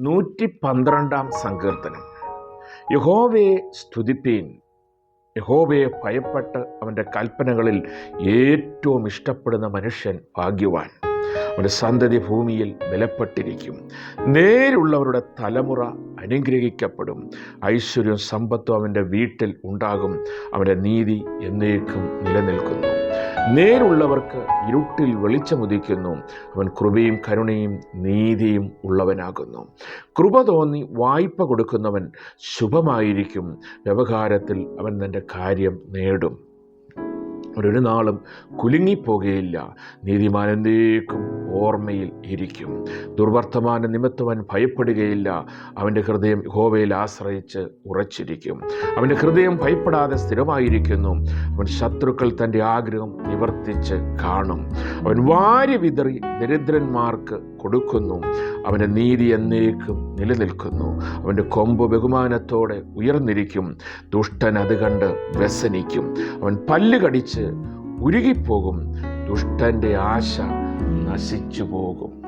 നൂറ്റി പന്ത്രണ്ടാം സങ്കീർത്തനം. യഹോവയെ സ്തുതിപ്പീൻ. യഹോവയെ ഭയപ്പെട്ട് അവന്റെ കൽപ്പനകളിൽ ഏറ്റവും ഇഷ്ടപ്പെടുന്ന മനുഷ്യൻ ഭാഗ്യവാൻ. അവന്റെ സന്തതി ഭൂമിയിൽ ബലപ്പെട്ടിരിക്കും. നേരുള്ളവരുടെ തലമുറ അനുഗ്രഹിക്കപ്പെടും. ഐശ്വര്യവും സമ്പത്തും അവന്റെ വീട്ടിൽ ഉണ്ടാകും. അവന്റെ നീതി എന്നേക്കും നിലനിൽക്കുന്നു. നേരുള്ളവർക്ക് ഇരുട്ടിൽ വെളിച്ചമുദിക്കുന്നു അവൻ കൃപയും കരുണയും നീതിയും ഉള്ളവനാകുന്നു. കൃപ തോന്നി വായ്പ കൊടുക്കുന്നവൻ ശുഭമായിരിക്കും. വ്യവഹാരത്തിൽ അവൻ തന്റെ കാര്യം നേടും. അവരൊരു നാളും കുലുങ്ങിപ്പോകുകയില്ല നീതിമാൻ എന്തേക്കും ഓർമ്മയിൽ ഇരിക്കും. ദുർവർത്തമാന നിമിത്തവൻ ഭയപ്പെടുകയില്ല. അവന്റെ ഹൃദയം ഹോവയിൽ ആശ്രയിച്ച് ഉറച്ചിരിക്കും. അവന്റെ ഹൃദയം ഭയപ്പെടാതെ സ്ഥിരമായിരിക്കുന്നു. അവൻ ശത്രുക്കൾ തന്റെ ആഗ്രഹം നിവർത്തിച്ച് കാണും. അവൻ വാരി വിതറി ദരിദ്രന്മാർക്ക് കൊടുക്കുന്നു. അവന്റെ നീതി എന്നേക്കും നിലനിൽക്കുന്നു. അവന്റെ കൊമ്പ് ബഹുമാനത്തോടെ ഉയർന്നിരിക്കും. ദുഷ്ടൻ അത് കണ്ട് വ്യസനിക്കും. അവൻ പല്ല് കടിച്ച് ഉരുകിപ്പോകും. ദുഷ്ടന്റെ ആശ നശിച്ചു പോകും